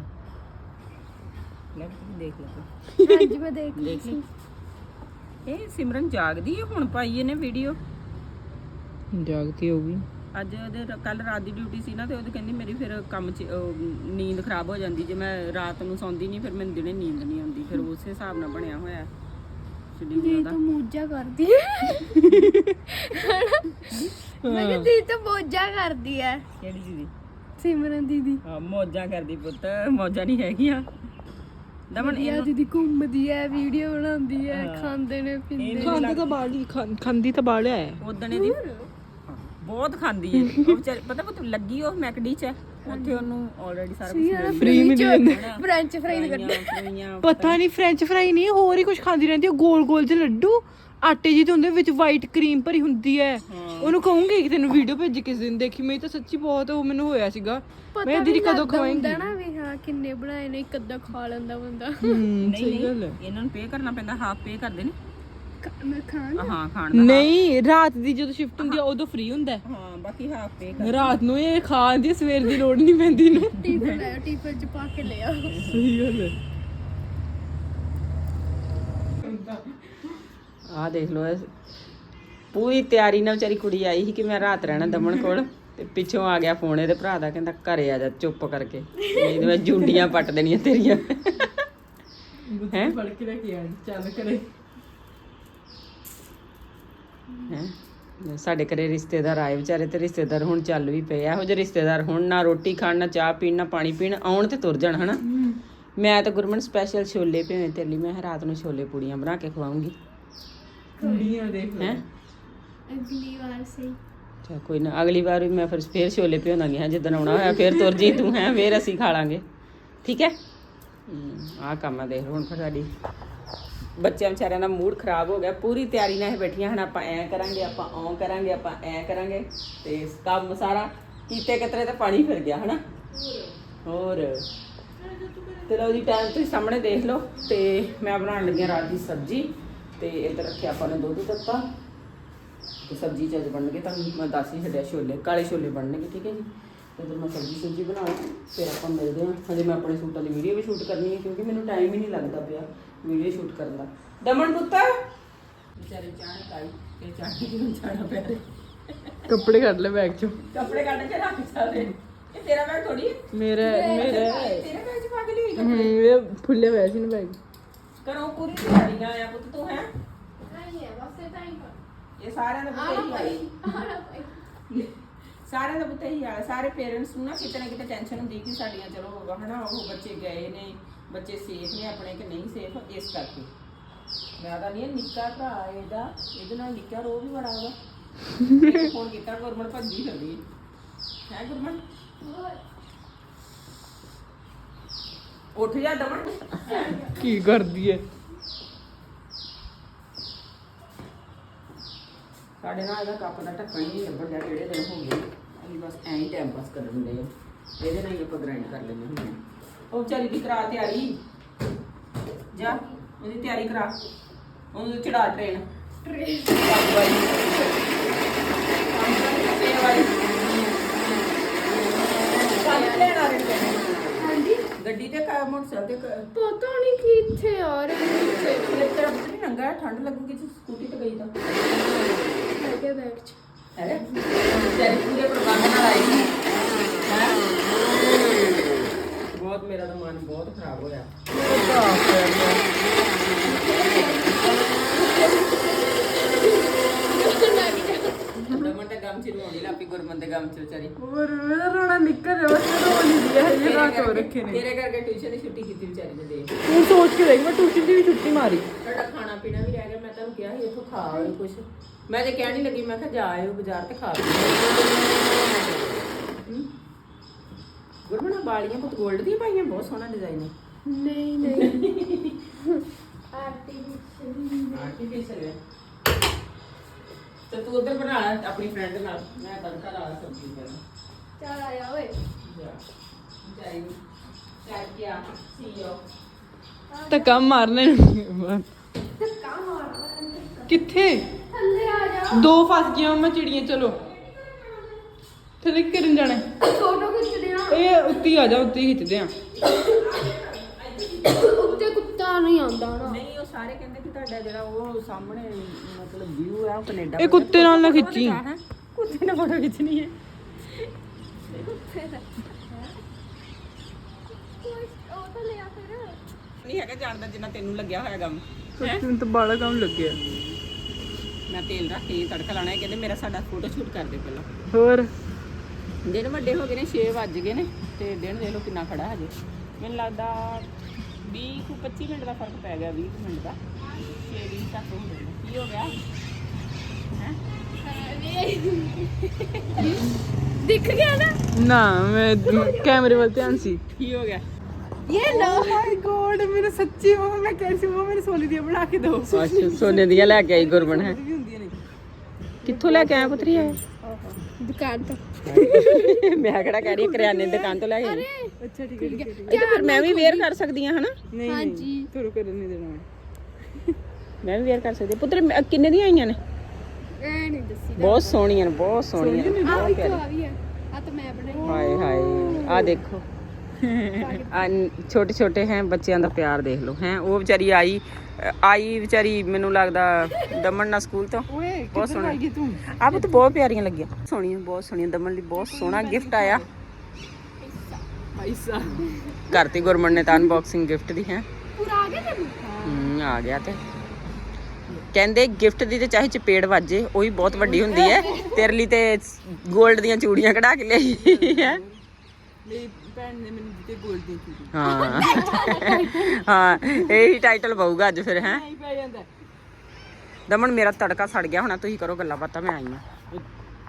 ਲੈ ਦੇਖ ਲੈ ਤੂੰ। ਹਾਂਜੀ ਮੈਂ ਦੇਖ ਲਈ ਦੇਖ ਲਈ ਇਹ ਸਿਮਰਨ ਜਾਗਦੀ ਹੈ? ਹੁਣ ਪਾਈ ਇਹਨੇ ਵੀਡੀਓ ਜਾਗਤੀ ਹੋਊਗੀ। ਅੱਜ ਉਹਦੇ ਕੱਲ ਰਾਤ ਦੀ ਡਿਊਟੀ ਸੀ ਨਾ ਤੇ ਉਹਦੇ ਕਹਿੰਦੀ ਮੇਰੀ ਫਿਰ ਕੰਮ ਚ ਉਹ, ਨੀਂਦ ਖਰਾਬ ਹੋ ਜਾਂਦੀ। ਜੇ ਮੈਂ ਰਾਤ ਨੂੰ ਸੌਂਦੀ ਨਹੀਂ ਫਿਰ ਮੈਨੂੰ ਦਿਨੇ ਨੀਂਦ ਨਹੀਂ ਆਉਂਦੀ। ਫਿਰ ਉਸੇ ਹਿਸਾਬ ਨਾਲ ਬਣਿਆ ਹੋਇਆ। ਸ਼ਡਿਊਲ ਦੀ ਉਹਦਾ। ਤਾਂ ਮੋਜਾ ਕਰਦੀ ਹੈ ਮੈਂ ਕਿਹਾ ਦੀ ਤਾਂ ਮੋਜਾ ਕਰਦੀ ਹੈ ਕਿਹੜੀ ਦੀਦੀ? ਸਿਮਰਨ ਦੀਦੀ। ਹਾਂ ਮੌਜਾਂ ਕਰਦੀ ਪੁੱਤ। ਮੌਜਾਂ ਨਹੀਂ ਹੈਗੀਆਂ। ਦਮਨ ਇਹਨੂੰ ਦੀਦੀ ਘੁੰਮਦੀ ਹੈ ਵੀਡੀਓ ਬਣਾਉਂਦੀ ਹੈ ਖਾਂਦੇ ਨੇ ਪੀਂਦੇ ਖਾਂਦੇ ਤਾਂ ਬਾਹਰ ਹੀ ਖਾਂਦੀ ਤਾਂ ਬਾਹਰ ਆਇਆ ਉਦਣ ਇਹਦੀ ਬਹੁਤ ਖਾਂਦੀ ਏ ਉਹ ਵਿਚਾਰੀ ਪਤਾ ਪੁੱਤ ਲੱਗੀ ਉਹ ਮੈਕਡੀ ਚ ਉੱਥੇ ਉਹਨੂੰ ਆਲਰੇਡੀ ਸਾਰਾ ਕੁਝ ਫ੍ਰੀ ਮਿਲ ਜਾਂਦਾ ਫ੍ਰੈਂਚ ਕੱਢੇ। ਫਰਾਈਆਂ ਪਤਾ ਨਹੀਂ ਫ੍ਰੈਂਚ ਫਰਾਈ ਨਹੀਂ ਹੋਰ ਹੀ ਕੁਝ ਖਾਂਦੀ ਰਹਿੰਦੀ ਹੈ ਗੋਲ ਗੋਲ ਜਿਹੇ ਲੱਡੂ। ਆਟੇ ਜਿਹੇ ਦੇ ਹੁੰਦੇ ਵਿੱਚ ਵਾਈਟ ਕਰੀਮ ਭਰੀ ਹੁੰਦੀ ਹੈ। ਉਹਨੂੰ ਕਹੂੰਗੀ ਕਿ ਤੈਨੂੰ ਵੀਡੀਓ ਭੇਜ ਕਿਸ ਦਿਨ। ਦੇਖੀ ਮੇਰੀ ਤਾਂ ਸੱਚੀ ਬਹੁਤ ਉਹ ਮੈਨੂੰ ਹੋਇਆ ਸੀਗਾ। ਮੈਂ ਦੀਦੀ ਕਦੋਂ ਖਵਾਏਂਗੀ ਹੁੰਦਾ ਨਾ ਵੀ ਹਾਂ ਕਿੰਨੇ ਬਣਾਏ ਨੇ ਇੱਕ ਅੱਧਾ ਖਾ ਲੈਂਦਾ ਬੰਦਾ। ਹੂੰ ਨਹੀਂ ਸਹੀ ਗੱਲ ਹੈ। ਨਹੀਂ ਇਹਨਾਂ ਨੂੰ ਪੇ ਕਰਨਾ ਪੈਂਦਾ ਹਾਫ ਪੇ ਕਰਦੇ ਨੇ। ਕ- ਮੈਂ ਖਾਣ ਹਾਂ ਖਾਣ ਦਾ ਨਹੀਂ ਰਾਤ ਦੀ ਜਦੋਂ ਸ਼ਿਫਟ ਹੁੰਦੀ ਆ ਉਦੋਂ ਫ੍ਰੀ ਹੁੰਦਾ ਹੈ। ਹਾਂ ਬਾਕੀ ਹਾਫ ਪੇ ਕਰ ਰਾਤ ਨੂੰ ਇਹ ਖਾਣ ਦੀ ਸਵੇਰ ਦੀ ਲੋੜ ਨਹੀਂ ਪੈਂਦੀ ਇਹਨੂੰ। ਟੀਫਨ ਲੈ ਟੀਫਨ ਚ ਪਾ ਕੇ ਲੈ ਆਓ ਸਹੀ ਗੱਲ ਹੈ। ਆਹ ਦੇਖ ਲਓ ਇਹ ਪੂਰੀ ਤਿਆਰੀ ਨਾਲ ਵਿਚਾਰੀ ਕੁੜੀ ਆਈ ਸੀ ਕਿ ਮੈਂ ਰਾਤ ਰਹਿਣਾ ਦਮਨ ਕੋਲ ਤੇ ਪਿੱਛੋਂ ਆ ਗਿਆ ਫੋਨ ਇਹਦੇ ਭਰਾ ਦਾ ਕਹਿੰਦਾ ਘਰੇ ਆ ਜਾ ਚੁੱਪ ਕਰਕੇ। ਨਹੀਂ ਤੇ ਮੈਂ ਜੁੰਡੀਆਂ ਪੱਟ ਦੇਣੀਆਂ ਤੇਰੀਆਂ। ਹੈਂ? ਫੜ ਕੇ ਲੈ ਕੇ ਆਈ ਚੱਲ ਕਰੇ ਹੈਂ? ਸਾਡੇ ਘਰੇ ਰਿਸ਼ਤੇਦਾਰ ਆਏ ਵਿਚਾਰੇ ਤੇ ਰਿਸ਼ਤੇਦਾਰ ਹੁਣ ਚੱਲ ਵੀ ਪਏ। ਇਹੋ ਜਿਹੇ ਰਿਸ਼ਤੇਦਾਰ ਹੁਣ ਨਾ ਰੋਟੀ ਖਾਣ ਨਾ ਚਾਹ ਪੀਣ ਨਾ ਪਾਣੀ ਪੀਣ ਆਉਣ ਤੇ ਤੁਰ ਜਾਣ ਹਨਾ? ਮੈਂ ਤਾਂ ਗੁਰਮਨ ਸਪੈਸ਼ਲ ਛੋਲੇ ਭਿਓਏ ਤੇਰੇ ਲਈ ਮੈਂ ਰਾਤ ਨੂੰ ਛੋਲੇ ਪੂੜੀਆਂ ਬਣਾ ਕੇ ਖਵਾਉਂਗੀ। ਕੁੜੀਆਂ ਦੇਖ ਹੈ? ਅਗਲੀ ਵਾਰ ਸਹੀ। ਚਾ ਕੋਈ ਨਾ ਅਗਲੀ ਵਾਰ ਵੀ ਮੈਂ ਫਿਰ ਫੇਰ ਛੋਲੇ ਭਿਓਣਾਂਗੇ ਹਾਂ ਜਿੱਦਣ ਆਉਣਾ ਹੋਇਆ ਫੇਰ ਤੁਰ ਜੀ ਤੂੰ ਹੈ ਫੇਰ ਅਸੀਂ ਖਾ ਲਾਂਗੇ। ਠੀਕ ਹੈ? ਆਹ ਕੰਮ ਆ ਦੇਖ ਹੁਣ ਫਿਰ ਸਾਡੀ ਬੱਚਿਆਂ ਵਿਚਾਰਿਆਂ ਦਾ ਮੂਡ ਖਰਾਬ ਹੋ ਗਿਆ। ਪੂਰੀ ਤਿਆਰੀ ਨਾਲ ਇਹ ਬੈਠੀਆਂ ਹਨ ਆਪਾਂ ਐ ਕਰਾਂਗੇ ਆਪਾਂ ਓਂ ਕਰਾਂਗੇ ਆਪਾਂ ਐ ਕਰਾਂਗੇ ਤੇ ਕੰਮ ਸਾਰਾ ਕੀਤੇ ਕਿਤਰੇ ਤੇ ਪਾਣੀ ਫਿਰ ਗਿਆ ਹਨਾ? ਹੋਰ। ਤੇ ਲਓ ਜੀ ਟਾਈਮ ਤੁਸੀਂ ਸਾਹਮਣੇ ਦੇਖ ਲਓ ਤੇ ਮੈਂ ਬਣਾਉਣ ਲੱਗੀ ਹਾਂ ਰਾਤ ਦੀ ਸਬਜ਼ੀ। ਤੇ ਇੱਧਰ ਰੱਖਿਆ ਆਪਾਂ ਨੇ ਦੁੱਧ ਤੱਤਾ ਤੇ ਸਬਜ਼ੀ ਚ ਅੱਜ ਬਣਨਗੇ ਤਾਂ ਮੈਂ ਦੱਸ ਹੀ ਛੱਡਿਆ ਛੋਲੇ ਕਾਲੇ ਛੋਲੇ ਬਣਨਗੇ ਠੀਕ ਹੈ ਜੀ। ਫਿਰ ਮੈਂ ਸਬਜ਼ੀ ਸੁਬਜ਼ੀ ਬਣਾ ਫਿਰ ਆਪਾਂ ਮਿਲਦੇ ਹਾਂ। ਹਜੇ ਮੈਂ ਆਪਣੇ ਸੂਟਾਂ ਦੀ ਵੀਡੀਓ ਵੀ ਸ਼ੂਟ ਕਰਨੀ ਹੈ ਕਿਉਂਕਿ ਮੈਨੂੰ ਟਾਈਮ ਹੀ ਨਹੀਂ ਲੱਗਦਾ ਪਿਆ ਵੀਡੀਓ ਸ਼ੂਟ ਕਰਨ ਦਾ। ਦਮਨ ਪੁੱਤਾ! ਵਿਚਾਰੇ ਚਾਹ ਕਾਈ ਤੇ ਚਾਹ ਕੇ ਨੂੰ ਜਾਣਾ ਪਿਆ ਕੱਪੜੇ ਕੱਢ ਲੈ ਬੈਗ ਚੋਂ। ਕੱਪੜੇ ਕੱਢ ਕੇ ਰੱਖ ਸਕਦੇ ਇਹ ਤੇਰਾ ਬੈਗ ਥੋੜੀ ਮੇਰਾ ਮੇਰਾ ਤੇਰੇ ਬੈਗ ਚ ਪਾ ਕੇ ਲਈ ਹਮ, ਇਹ ਫੁੱਲੇ ਹੋਇਆ ਸੀ ਨਾ ਬੈਗ ਕਰੋ ਪੂਰੀ ਤਿਆਰੀ ਨਾਲ ਆਇਆ ਪੁੱਤ ਤੂੰ ਹੈ? ਨਹੀਂ ਹੈ ਬਸ ਇਹ ਤਾਂ ਹੀ ਇਹ ਸਾਰਿਆਂ ਦਾ ਪੁੱਤ ਹੀ ਆਇਆ ਆਣਾ ਭਾਈ ਸਾਰਿਆਂ ਦਾ ਪੁੱਤ ਹੀ। ਆ ਸਾਰੇ ਪੇਰੈਂਟਸ ਨੂੰ ਨਾ ਕਿਤੇ ਨਾ ਕਿਤੇ ਟੈਨਸ਼ਨ ਹੁੰਦੀ ਕਿ ਸਾਡੀਆਂ ਚਲੋ ਹਨਾ ਉਹ ਬੱਚੇ ਗਏ ਨੇ ਬੱਚੇ ਸੇਫ ਨੇ ਆਪਣੇ ਕਿ ਨਹੀਂ ਸੇਫ ਇਸ ਕਰਕੇ। ਮੈਂ ਤਾਂ ਨਹੀਂ ਇਹ ਨਿੱਕਾ ਭਰਾ ਇਹਦਾ ਇਹਦੇ ਨਾਲ ਨਿੱਕਾ ਰੋ ਵੀ ਬੜਾ ਉਹਦਾ ਫੋਨ ਕੀਤਾ ਗੁਰਮਨ ਭੱਜੀ ਫਿਰਦੀ ਹੈ। ਹੈ ਗੁਰਮਨ ਉੱਠ ਜਾ ਦਮਨ ਕੀ ਕਰਦੀ ਹੈ ਸਾਡੇ ਨਾਲ ਇਹਦਾ ਕੱਪ ਦਾ ਢੱਕਣ ਹੀ ਨਹੀਂ ਲੱਭਣ ਕਿਹੜੇ ਦਿਨ ਹੋ ਗਏ? ਅਸੀਂ ਬਸ ਐਂ ਹੀ ਟਾਈਮ ਪਾਸ ਕਰਨ ਦੇ ਇਹਦੇ ਨਾਲ ਹੀ ਆਪਾਂ ਗ੍ਰਾਈਂਡ ਕਰ ਲੈਂਦੇ ਹੁੰਦੇ ਹਾਂ ਉਹ ਵਿਚਾਰੀ ਦੀ ਕਰਾ ਤਿਆਰੀ। ਜਾ ਉਹਦੀ ਤਿਆਰੀ ਕਰਾ। ਉਹਨੂੰ ਚੜਾ ਟ੍ਰੇਨ ਟ੍ਰੇਨ ਕੰਮ ਵਾਲੀ ਕੰਮ ਵਾਲੀ ਕੱਲ ਲੈਣ ਆ ਰਹੇ ਨੇ ਹਾਂਜੀ ਗੱਡੀ ਤੇ ਕਾ ਮੋਟਰਸਾਈਕਲ ਤੇ ਕ- ਪਤਾ ਨਹੀਂ ਕਿ ਇੱਥੇ ਯਾਰ ਇੱਥੇ ਇਹ ਤੇਰਾ ਪੁੱਤ ਨਹੀਂ ਨੰਗਾ ਹੈ, ਠੰਡ ਲੱਗੂਗੀ ਜੇ ਸਕੂਟੀ ਤੇ ਗਈ ਤਾਂ। ਹੈਗੇ ਬੈਗ ਚ ਹੈ ਤੇਰੇ ਪੂਰੇ ਪ੍ਰਬੰਧ ਨਾਲ ਆਈ ਹੈ? ਬਹੁਤ ਮੇਰਾ ਤਾਂ ਮਨ ਬਹੁਤ ਖਰਾਬ ਹੋਇਆ। ਦਮਨ ਤੇ ਗਮ ਚ ਰੋਣੀ ਲਾਪੀ ਗੁਰਮਨ ਦੇ ਗਮ ਚ ਵਿਚਾਰੀ। ਹੋਰ ਮੇਰਾ ਰੋਣਾ ਨਿਕਲ ਰਿਹਾ ਬਸ ਰੋ ਨਹੀਂ ਦਿਆ ਇਹ ਰਾਤ ਹੋ ਰੱਖੇ ਨੇ। ਤੇਰੇ ਕਰਕੇ ਟਿਊਸ਼ਨ ਦੀ ਛੁੱਟੀ ਕੀਤੀ ਵਿਚਾਰੀ ਨੇ ਦੇ ਤੂੰ ਸੋਚ ਕੇ ਦੇਖ ਮੈਂ ਟਿਊਸ਼ਨ ਦੀ ਵੀ ਛੁੱਟੀ ਮਾਰੀ। ਤੁਹਾਡਾ ਖਾਣਾ ਪੀਣਾ ਵੀ ਰਹਿ ਗਿਆ ਮੈਂ ਤੁਹਾਨੂੰ ਕਿਹਾ ਸੀ ਇੱਥੋਂ ਖਾ ਆਇਓ ਕੁਛ। ਮੈਂ ਜੇ ਕਹਿਣ ਨਹੀਂ ਲੱਗੀ ਮੈਂ ਕਿਹਾ ਜਾ ਆਇਓ ਬਾਜ਼ਾਰ ਤੇ ਖਾ ਆਇਓ। ਗੁਰਮਨ ਬਾਲੀਆਂ ਪੁੱਤ 골ਡ ਦੀਆਂ ਪਾਈਆਂ ਬਹੁਤ ਸੋਹਣਾ ਡਿਜ਼ਾਈਨ ਹੈ। ਨਹੀਂ ਨਹੀਂ। ਆਰਟੀਫੀਸ਼ੀਅਲ ਆਰਟੀਫੀਸ਼ੀਅਲ ਹੈ। ਤੇ ਤੂੰ ਉਧਰ ਬਣਾ ਲੈ ਆਪਣੀ ਫਰੈਂਡ ਨਾਲ। ਮੈਂ ਤੜਕਾ ਲਾ ਸਬਜ਼ੀ ਪਹਿਲਾਂ ਚੱਲ ਆਇਆ ਓਏ। ਜਾ। ਜਾਈ ਚਾਹ ਕਿਆ ਸੀਓ ਧੱਕਾ ਮਾਰਨੇ ਨੂੰ ਧੱਕਾ ਮਾਰਦਾ ਕਿੱਥੇ? ਥੱਲੇ ਆ ਜਾ। ਦੋ ਫਸ ਗਈਆਂ ਮੈਂ ਚਿੜੀਆਂ ਚਲੋ। ਥੱਲੇ ਕੀ ਕਰਨ ਜਾਣਾ ਹੈ? ਫੋਟੋ ਖਿੱਚਦੇ ਆ। ਇਹ ਉੱਤੀ ਆ ਜਾ ਉੱਤੀ ਖਿੱਚਦੇ ਆ। ਨਹੀਂ ਆਉਂਦਾ ਨਾ ਨਹੀਂ ਉਹ ਸਾਰੇ ਕਹਿੰਦੇ ਕਿ ਤੁਹਾਡਾ ਜਿਹੜਾ ਉਹ ਸਾਹਮਣੇ ਮਤਲਬ ਵਿਊ ਹੈ ਉਹ ਕੈਨੇਡਾ ਇਹ ਕੁੱਤੇ ਨਾਲ ਨਾ ਖਿੱਚੀ। ਕੁੱਤੇ ਨਾਲ ਫੋਟੋ ਖਿੱਚਣੀ ਹੈ। ਉਹ ਤਾਂ ਲਿਆ ਫਿਰ ਨਹੀਂ ਹੈਗਾ ਜਾਣਦਾ ਜਿੰਨਾ ਤੈਨੂੰ ਲੱਗਿਆ ਹੋਇਆ ਗਮ ਮੈਨੂੰ ਤਾਂ ਬਾਲਾ ਕੰਮ ਲੱਗਿਆ। ਮੈਂ ਤੇਲ ਰੱਖ ਕੇ ਤੜਕਾ ਲਾਣਾ ਹੈ ਕਹਿੰਦੇ ਮੇਰਾ ਸਾਡਾ ਫੋਟੋ ਸ਼ੂਟ ਕਰ ਦੇ ਪਹਿਲਾਂ। ਹੋਰ? ਦਿਨ ਵੱਡੇ ਹੋ ਗਏ ਨੇ 6 ਵੱਜ ਗਏ ਨੇ ਤੇ ਦਿਨ ਦੇਖ ਲਓ ਕਿੰਨਾ ਖੜਾ ਹਜੇ। ਮੈਨੂੰ ਲੱਗਦਾ 20 ਕੁ 25 ਮਿੰਟ ਦਾ ਫ਼ਰਕ ਪੈ ਗਿਆ 20 ਕੁ ਮਿੰਟ ਦਾ। 6 20 ਤੱਕ ਹੋ ਨੇ ਕੀ ਹੋ ਗਿਆ? ਹੈ? ਦਿਖ ਗਿਆ ਨਾ? ਨਾ ਮੈਂ ਕੈਮਰੇ ਵੱਲ ਧਿਆਨ ਸੀ। ਕੀ ਹੋ ਗਿਆ? ਇਹ ਲੋ ਮਾਈ ਗੋਡ ਮੈਨੂੰ ਸੱਚੀ ਉਹ ਮੈਂ ਕਹਿ ਸੀ ਉਹ ਮੈਨੂੰ ਸੋਨੇ ਦੀਆਂ ਬਣਾ ਕੇ ਦਿਓ ਅੱਛਾ ਸੋਨੇ ਦੀਆਂ ਲੈ ਕੇ ਆਈ ਗੁਰਬਨ ਹੈ? ਕਿੱਥੋਂ ਲੈ ਕੇ ਆਇਆ ਪੁੱਤਰੀ ਹੈ ਦੁਕਾਨ ਤੋਂ। ਮੈਂ ਕਿਹੜਾ ਕਹਿ ਰਹੀ ਹਾਂ ਕਰਿਆਨੇ ਦੀ ਦੁਕਾਨ ਤੋਂ ਲੈ ਕੇ ਆਈ। ਅੱਛਾ ਠੀਕ ਹੈ ਠੀਕ ਹੈ ਇਹ ਤਾਂ ਫਿਰ ਮੈਂ ਵੀ ਵੇਅਰ ਕਰ ਸਕਦੀ ਹਾਂ ਹਨਾ? ਨਹੀਂ ਹਾਂਜੀ। ਨਹੀਂ ਤੁਹਾਨੂੰ ਕਰਨ ਨਹੀਂ ਦੇਣਾ ਮੈਂ। ਮੈਂ ਵੀ ਵੇਅਰ ਕਰ ਸਕਦੀ ਹਾਂ। ਪੁੱਤਰ ਮੈਂ- ਕਿੰਨੇ ਦੀਆਂ ਆਈਆਂ ਨੇ? ਐ ਨਹੀਂ ਦੱਸੀ ਬਹੁਤ ਸੋਹਣੀਆਂ ਨੇ ਬਹੁਤ ਸੋਹਣੀਆਂ ਨੇ ਆ ਵੀ ਆ ਵੀ ਆ ਆ ਤਾਂ ਮੈਂ ਬਣਾਈ। ਹਾਏ ਹਾਏ ਆ ਦੇਖੋ। ਆ ਛੋਟੇ ਛੋਟੇ ਹੈ ਬੱਚਿਆਂ ਦਾ ਪਿਆਰ ਦੇਖ ਲਓ। ਹੈ ਉਹ ਵਿਚਾਰੀ ਆਈ ਆਈ ਵਿਚਾਰੀ ਮੈਨੂੰ ਲੱਗਦਾ ਦਮਨ ਨਾਲ ਸਕੂਲ ਤੋਂ। ਬਹੁਤ ਸੋਹਣਾ। ਲੱਗੀ ਤੂੰ? ਆ ਪੁੱਤ ਬਹੁਤ ਪਿਆਰੀਆਂ ਲੱਗੀਆਂ। ਸੋਹਣੀਆਂ ਬਹੁਤ ਸੋਹਣੀਆਂ। ਦਮਨ ਲਈ ਬਹੁਤ ਸੋਹਣਾ ਗਿਫਟ ਆਇਆ। ਪੈਸਾ ਕਰਤੀ ਗੁਰਮਨ ਨੇ ਤਾਂ ਅਨਬਾਕਸਿੰਗ ਗਿਫਟ ਦੀ ਹੈ। ਪੂਰਾ ਆ ਗਿਆ ਤੈਨੂੰ? ਹੂੰ ਆ ਗਿਆ ਤੇ। ਕਹਿੰਦੇ ਗਿਫਟ ਦੀ ਤੇ ਚਾਹੇ ਚਪੇੜ ਵੱਜੇ ਉਹ ਵੀ ਬਹੁਤ ਵੱਡੀ ਹੁੰਦੀ ਹੈ। ਤੇਰੇ ਲਈ ਤੇ 골ਡ ਦੀਆਂ ਚੂੜੀਆਂ ਕਢਾ ਕੇ ਲਈ ਹੈ। ਭੈਣ ਨੇ ਮੈਨੂੰ ਦਿੱਤੇ ਗੋਲਡ ਦੀ ਚੂੜੀ। ਹਾਂ। ਹਾਂ ਇਹੀ ਟਾਈਟਲ ਪਾਊਗਾ ਅੱਜ ਫਿਰ ਹੈ? ਨਹੀਂ ਪੈ ਜਾਂਦਾ। ਦਮਨ ਮੇਰਾ ਤੜਕਾ ਸੜ ਗਿਆ ਹੋਣਾ ਤੁਸੀਂ ਕਰੋ ਗੱਲਾਂ ਬਾਤਾਂ ਮੈਂ ਆਈ ਆ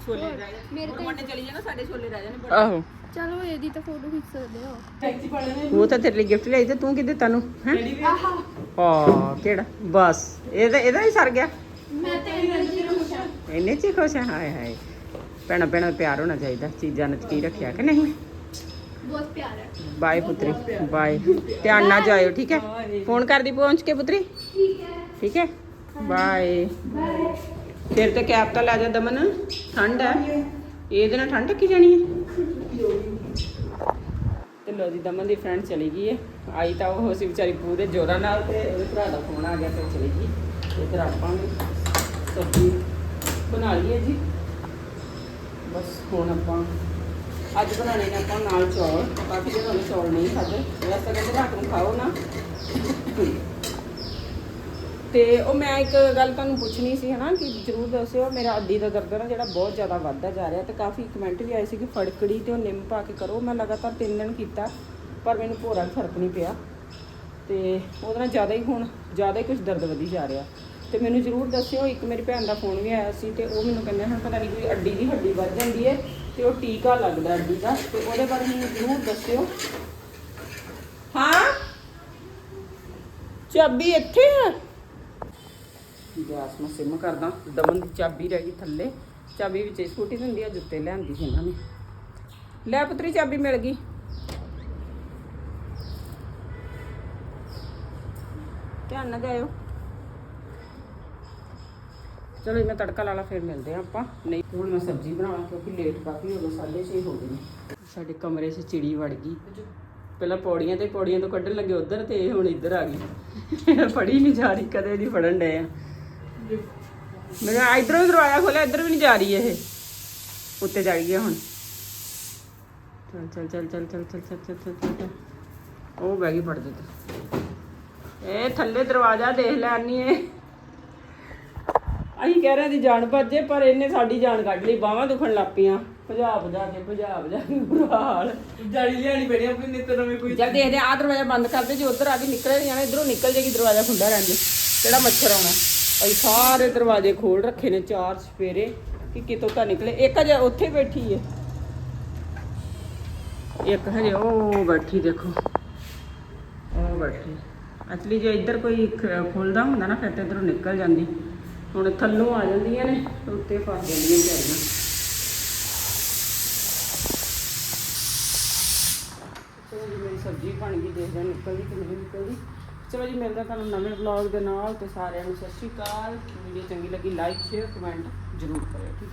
ਛੋਲੇ ਰਹਿ ਜਾਣੇ ਮੇਰੇ ਤੇ ਮੰਨੇ ਚਲੀ ਜਾਣਾ ਸਾਡੇ ਛੋਲੇ ਰਹਿ ਜਾਣੇ ਆਹੋ। ਚਲੋ ਇਹਦੀ ਤਾਂ ਫੋਟੋ ਖਿੱਚ ਸਕਦੇ ਹੋ। ਟੈਕਸੀ ਵਾਲੇ ਨੇ ਉਹ ਤਾਂ ਤੇਰੇ ਲਈ ਗਿਫਟ ਲਿਆਈ ਤੇ ਤੂੰ ਕਿੱਦੇ ਤੈਨੂੰ ਹੈ? ਆਹਾ। ਹਾਂ ਕਿਹੜਾ? ਬਸ ਇਹਦਾ ਇਹਦਾ ਹੀ ਸਰ ਗਿਆ। ਮੈਂ ਤੇ ਇੰਨਾ ਜੀ ਖੁਸ਼ ਹਾਂ। ਇੰਨੇ ਚ ਹੀ ਖੁਸ਼ ਹੈ ਹਾਏ ਹਾਏ। ਭੈਣਾਂ ਭੈਣਾਂ ਦਾ ਪਿਆਰ ਹੋਣਾ ਚਾਹੀਦਾ ਚੀਜ਼ਾਂ ਨਾਲ ਕੀ ਰੱਖਿਆ ਕਿ ਨਹੀਂ? ਬਹੁਤ ਪਿਆਰ ਹੈ। ਬਾਏ ਪੁੱਤਰੀ। ਬਾਏ ਧਿਆਨ ਨਾਲ ਜਾਇਓ ਠੀਕ ਹੈ? ਫੋਨ ਕਰਦੀ ਪਹੁੰਚ ਕੇ ਪੁੱਤਰੀ? ਠੀਕ ਹੈ। ਠੀਕ ਹੈ? ਬਾਏ ਫਿਰ ਤੇ ਕੈਪ ਤਾਂ ਲੈ ਜਾ ਦਮਨ। ਠੰਡ ਹੈ। ਇਹਦੇ ਨਾਲ ਠੰਡ ਕੀ ਜਾਣੀ ਹੈ। ਤੇ ਲੋ ਜੀ ਦਮਨ ਦੀ ਫਰੈਂਡ ਚਲੀ ਗਈ ਹੈ। ਆਈ ਤਾਂ ਉਹ ਸੀ ਵਿਚਾਰੀ ਪੂਰੇ ਜੋਰਾਂ ਨਾਲ ਤੇ ਉਹਦੇ ਭਰਾ ਦਾ ਫੋਨ ਆ ਗਿਆ ਤੇ ਉਹ ਚਲੀ ਗਈ। ਇਧਰ ਆਪਾਂ ਸਬਜ਼ੀ ਬਣਾ ਲਈ ਹੈ ਜੀ। ਬਸ ਹੁਣ ਆਪਾਂ ਅੱਜ ਬਣਾਉਣੇ ਨੇ ਆਪਾਂ ਨਾਲ ਚੌਲ। ਕਾਫੀ ਦਿਨ ਹੋਏ ਚੌਲ ਨਹੀਂ ਖਾਦੇ ਵੈਸੇ ਕਹਿੰਦੇ ਰਾਤ ਨੂੰ ਖਾਓ ਨਾ। ਤੇ ਉਹ ਮੈਂ ਇੱਕ ਗੱਲ ਤੁਹਾਨੂੰ ਪੁੱਛਣੀ ਸੀ, ਹਨਾ, ਕਿ ਜਰੂਰ ਦੱਸਿਓ, ਮੇਰਾ ਅੱਡੀ ਦਾ ਦਰਦ ਨਾ ਜਿਹੜਾ ਬਹੁਤ ਜ਼ਿਆਦਾ ਵੱਧਦਾ ਜਾ ਰਿਹਾ ਤੇ ਕਾਫੀ ਕਮੈਂਟ ਵੀ ਆਏ ਸੀ ਕਿ ਫੜਕੜੀ ਤੇ ਉਹ ਨਿੰਮ ਪਾ ਕੇ ਕਰੋ। ਮੈਂ ਲਗਾਤਾਰ ਤਿੰਨ ਦਿਨ ਕੀਤਾ, ਪਰ ਮੈਨੂੰ ਭੋਰਾ ਵੀ ਫ਼ਰਕ ਨਹੀਂ ਪਿਆ। ਤੇ ਉਹਦੇ ਨਾਲ ਜ਼ਿਆਦਾ ਹੀ ਹੁਣ, ਜ਼ਿਆਦਾ ਹੀ ਕੁਝ ਦਰਦ ਵਧੀ ਜਾ ਰਿਹਾ। ਤੇ ਮੈਨੂੰ ਜਰੂਰ ਦੱਸਿਓ, ਇੱਕ ਮੇਰੀ ਭੈਣ ਦਾ ਫੋਨ ਵੀ ਆਇਆ ਸੀ ਤੇ ਉਹ ਮੈਨੂੰ ਕਹਿੰਦੇ ਹਨ, ਪਤਾ ਨਹੀਂ ਕੋਈ ਅੱਡੀ ਦੀ ਹੱਡੀ ਵੱਧ ਜਾਂਦੀ ਹੈ ਤੇ ਉਹ ਟੀਕਾ ਲੱਗਦਾ ਅੱਡੀ ਦਾ ਤੇ ਉਹਦੇ ਬਾਰੇ ਮੈਨੂੰ ਜਰੂਰ ਦੱਸਿਓ। ਹਾਂ? ਚਾਬੀ ਇੱਥੇ ਹੈ ਗੈਸ ਮੈਂ ਸਿਮ ਕਰਦਾ ਦਮਨ ਦੀ ਚਾਬੀ ਰਹਿ ਗਈ ਥੱਲੇ। ਚਾਬੀ ਵਿੱਚ ਸਕੂਟੀ ਦੀ ਹੁੰਦੀ ਆ ਜੁੱਤੇ ਲਿਆਂਦੀ ਸੀ ਇਹਨਾਂ ਨੇ। ਲੈ ਪੁੱਤਰੀ ਚਾਬੀ ਮਿਲ ਗਈ। ਧਿਆਨ ਨਾਲ ਜਾਇਓ ਚਲੋ ਮੈਂ ਤੜਕਾ ਲਾ ਲਾ ਫਿਰ ਮਿਲਦੇ ਆ ਆਪਾਂ ਨਹੀਂ ਹੁਣ ਮੈਂ ਸਬਜ਼ੀ ਬਣਾਵਾਂ ਕਿਉਂਕਿ ਲੇਟ ਕਾਫੀ ਹੋ ਗਏ 6:30 ਹੋ ਗਏ ਨੇ ਸਾਡੇ ਕਮਰੇ 'ਚ ਚਿੜੀ ਵੜ ਗਈ ਪਹਿਲਾਂ ਪੌੜੀਆਂ ਤੇ ਪੌੜੀਆਂ ਤੋਂ ਕੱਢਣ ਲੱਗੇ ਉਧਰ ਤੇ ਇਹ ਹੁਣ ਇੱਧਰ ਆ ਗਈ ਫੜੀ ਨਹੀਂ ਜਾ ਰਹੀ ਕਦੇ ਨਹੀਂ ਫੜਨ ਡਏ ਆ ਮੈਂ ਇਧਰੋਂ ਦਰਵਾਜ਼ਾ ਖੋਲਿਆ ਇੱਧਰ ਵੀ ਨਹੀਂ ਜਾ ਰਹੀ ਇਹ ਉੱਤੇ ਚੜ ਗਈ ਹੁਣ ਚੱਲ ਚੱਲ ਚੱਲ ਚੱਲ ਚੱਲ ਚੱਲ ਚੱਲ ਚੱਲ ਚੱਲ ਚੱਲ। ਉਹ ਬਹਿ ਗਈ ਪੜਦੇ ਤੇ ਇਹ ਥੱਲੇ ਦਰਵਾਜ਼ਾ ਦੇਖ ਲੈਣੀ ਏ ਅਸੀਂ ਕਹਿ ਰਹੇ ਦੀ ਜਾਨ ਭੱਜੇ ਪਰ ਇਹਨੇ ਸਾਡੀ ਜਾਨ ਕੱਢ ਲਈ ਬਾਹਾਂ ਦੁਖਣ ਲੱਗ ਪਈਆਂ। ਭਜਾ ਭਜਾ ਕੇ ਭਜਾ ਭਜਾ ਕੇ ਬੁਰਾ ਹਾਲ। ਜਾਲੀ ਲਿਆਣੀ ਪੈਣੀ ਆਪਣੀ ਨਿੱਤ ਨਵੇਂ ਕੋਈ ਜਦ ਦੇਖਦੇ ਆ ਦਰਵਾਜ਼ਾ ਬੰਦ ਕਰਦੇ ਜੇ ਉਧਰ ਆ ਕੇ ਨਿਕਲੇ ਜਾਣਾ ਇਧਰੋਂ ਨਿਕਲ ਜੇਗੀ ਦਰਵਾਜ਼ਾ ਖੁੱਲਾ ਰਹਿੰਦੇ ਕਿਹੜਾ ਮੱਛਰ ਆਉਣਾ? ਅਸੀਂ ਸਾਰੇ ਦਰਵਾਜ਼ੇ ਖੋਲ ਰੱਖੇ ਨੇ ਚਾਰ ਸਪੇਰੇ ਕਿ ਕਿਤੋਂ ਤਾਂ ਨਿਕਲੇ। ਇੱਕ ਅਜੇ ਉੱਥੇ ਬੈਠੀ ਏ। ਇੱਕ ਹਜੇ ਉਹ ਬੈਠੀ ਦੇਖੋ। ਉਹ ਬੈਠੀ। ਅਸਲੀ ਜੇ ਇੱਧਰ ਕੋਈ ਖੁੱਲਦਾ ਹੁੰਦਾ ਨਾ ਫਿਰ ਤੇ ਇਧਰੋਂ ਨਿਕਲ ਜਾਂਦੀ। ਹੁਣ ਥੱਲੋਂ ਆ ਜਾਂਦੀਆਂ ਨੇ, ਉੱਤੇ ਫਸ ਜਾਂਦੀਆਂ ਵਿਚਾਰੀਆਂ ਚਲੋ ਜੀ, ਮੇਰੀ ਸਬਜ਼ੀ ਬਣ ਗਈ ਦੇਖਦੇ ਹਾਂ ਨਿਕਲਦੀ ਕਿ ਨਹੀਂ ਨਿਕਲਦੀ ਚਲੋ ਜੀ, ਮਿਲਦਾ ਤੁਹਾਨੂੰ ਨਵੇਂ ਵਲੌਗ ਦੇ ਨਾਲ। ਤੇ ਸਾਰਿਆਂ ਨੂੰ ਸਤਿ ਸ਼੍ਰੀ ਅਕਾਲ। ਵੀਡੀਓ ਚੰਗੀ ਲੱਗੀ ਲਾਈਕ ਸ਼ੇਅਰ ਕਮੈਂਟ ਜ਼ਰੂਰ ਕਰਿਓ, ਠੀਕ ਹੈ?